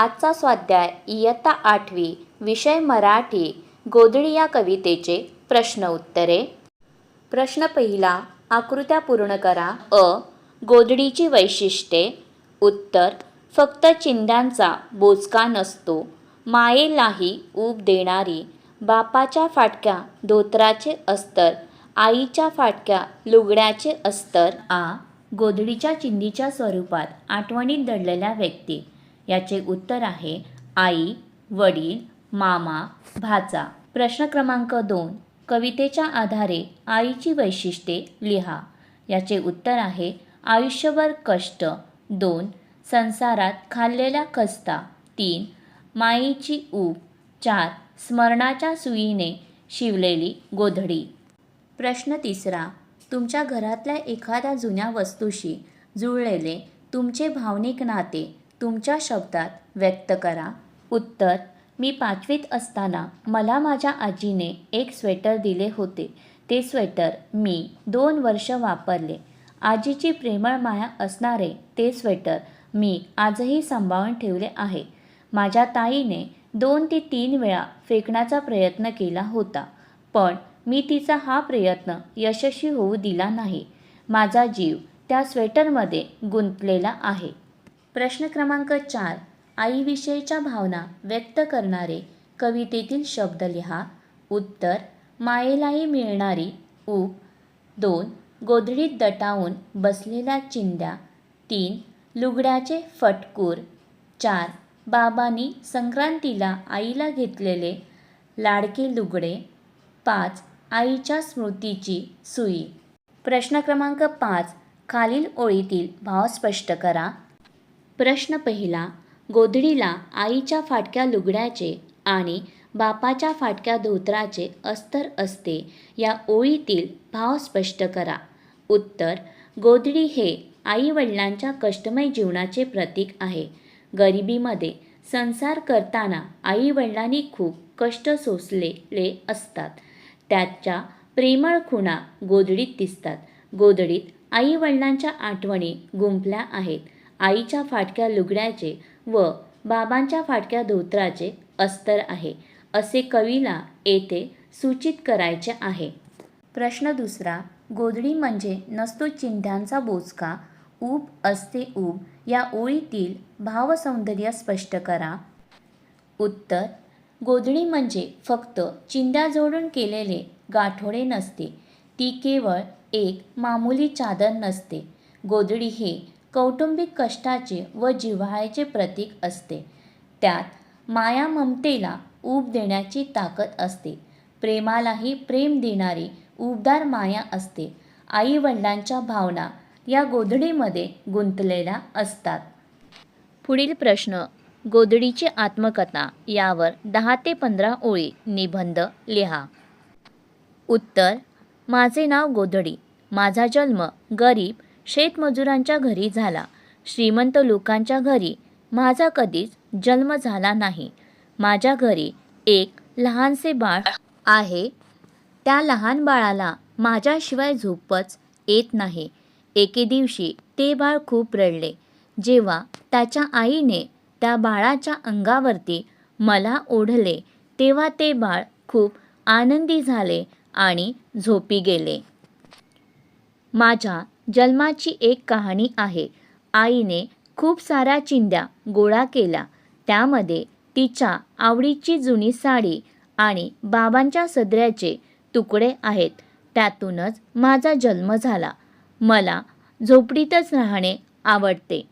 आजचा स्वाध्याय इयत्ता आठवी विषय मराठी गोधडी या कवितेचे प्रश्न उत्तरे. प्रश्न पहिला आकृत्या पूर्ण करा. अ. गोधडीची वैशिष्ट्ये. उत्तर फक्त चिंध्यांचा बोचका नसतो. मायेलाही ऊब देणारी. बापाच्या फाटक्या धोत्राचे अस्तर आईच्या फाटक्या लुगड्याचे अस्तर. आ. गोधडीच्या चिंधीच्या स्वरूपात आठवणीत दडलेल्या व्यक्ती. याचे उत्तर आहे आई वडील मामा भाचा. प्रश्न क्रमांक दोन. कवितेच्या आधारे आईची वैशिष्ट्ये लिहा. याचे उत्तर आहे आयुष्यभर कष्ट. दोन. संसारात खाल्लेला खस्ता तीन. माईची ऊब. चार. स्मरणाच्या सुईने शिवलेली गोधडी. प्रश्न तिसरा. तुमच्या घरातल्या एखाद्या जुन्या वस्तूशी जुळलेले तुमचे भावनिक नाते तुमच्या शब्दात व्यक्त करा. उत्तर मी पाचवीत असताना मला माझ्या आजीने एक स्वेटर दिले होते. ते स्वेटर मी दोन वर्ष वापरले. आजीची प्रेमळ माया असणारे ते स्वेटर मी आजही सांभाळून ठेवले आहे. माझ्या ताईने दोन ते तीन वेळा फेकण्याचा प्रयत्न केला होता पण मी तिचा हा प्रयत्न यशस्वी होऊ दिला नाही. माझा जीव त्या स्वेटरमध्ये गुंतलेला आहे. प्रश्न क्रमांक चार आईविषयीच्या भावना व्यक्त करणारे कवितेतील शब्द लिहा. उत्तर मायेलाही मिळणारी ऊब. दोन गोधडीत दटावून बसलेल्या चिंध्या तीन लुगड्याचे फटकूर. चार बाबांनी संक्रांतीला आईला घेतलेले लाडके लुगडे. पाच आईच्या स्मृतीची सुई. प्रश्न क्रमांक पाच खालील ओळीतील भाव स्पष्ट करा. प्रश्न पहिला गोधडीला आईच्या फाटक्या लुगड्याचे आणि बापाच्या फाटक्या धोत्राचे अस्तर असते या ओळीतील भाव स्पष्ट करा. उत्तर गोधडी हे आईवडिलांच्या कष्टमय जीवनाचे प्रतीक आहे. गरिबीमध्ये संसार करताना आईवडिलांनी खूप कष्ट सोसलेले असतात. त्याच्या प्रेमळ खुणा गोधडीत दिसतात. गोधडीत आईवडिलांच्या आठवणी गुंफल्या आहेत. आईच्या फाटक्या लुगड्याचे व बाबांच्या फाटक्या धोत्राचे अस्तर आहे असे कवीला येथे सूचित करायचे आहे. प्रश्न दुसरा गोधडी म्हणजे नसतो चिंध्यांचा बोचका ऊब असते ऊब या ओळीतील भावसौंदर्य स्पष्ट करा. उत्तर गोधडी म्हणजे फक्त चिंध्या जोडून केलेले गाठोडे नसते ती केवळ एक मामूली चादर नसते. गोधडी हे कौटुंबिक कष्टाचे व जिव्हाळ्याचे प्रतीक असते. त्यात माया ममतेला ऊब देण्याची ताकद असते. प्रेमालाही प्रेम देणारी उबदार माया असते. आईवडिलांच्या भावना या गोधडीमध्ये गुंतलेल्या असतात. पुढील प्रश्न गोधडीची आत्मकथा यावर दहा ते पंधरा ओळी निबंध लिहा. उत्तर माझे नाव गोधडी. माझा जन्म गरीब शेतमजुरांच्या घरी झाला. श्रीमंत लोकांच्या घरी. माझा कधीच जन्म झाला नाही. माझ्या घरी एक लहानसे बाळ आहे. त्या लहान बाळाला माझ्याशिवाय झोपच येत नाही. एके दिवशी ते बाळ खूप रडले. जेव्हा त्याच्या आईने त्या बाळाच्या अंगावरती मला ओढले तेव्हा ते बाळ खूप आनंदी झाले आणि झोपी गेले. माझ्या जन्माची एक कहाणी आहे. आईने खूप साऱ्या चिंध्या गोळा केला त्यामध्ये तिच्या आवडीची जुनी साडी आणि बाबांच्या सदऱ्याचे तुकडे आहेत. त्यातूनच माझा जन्म झाला. मला झोपडीतच राहणे आवडते.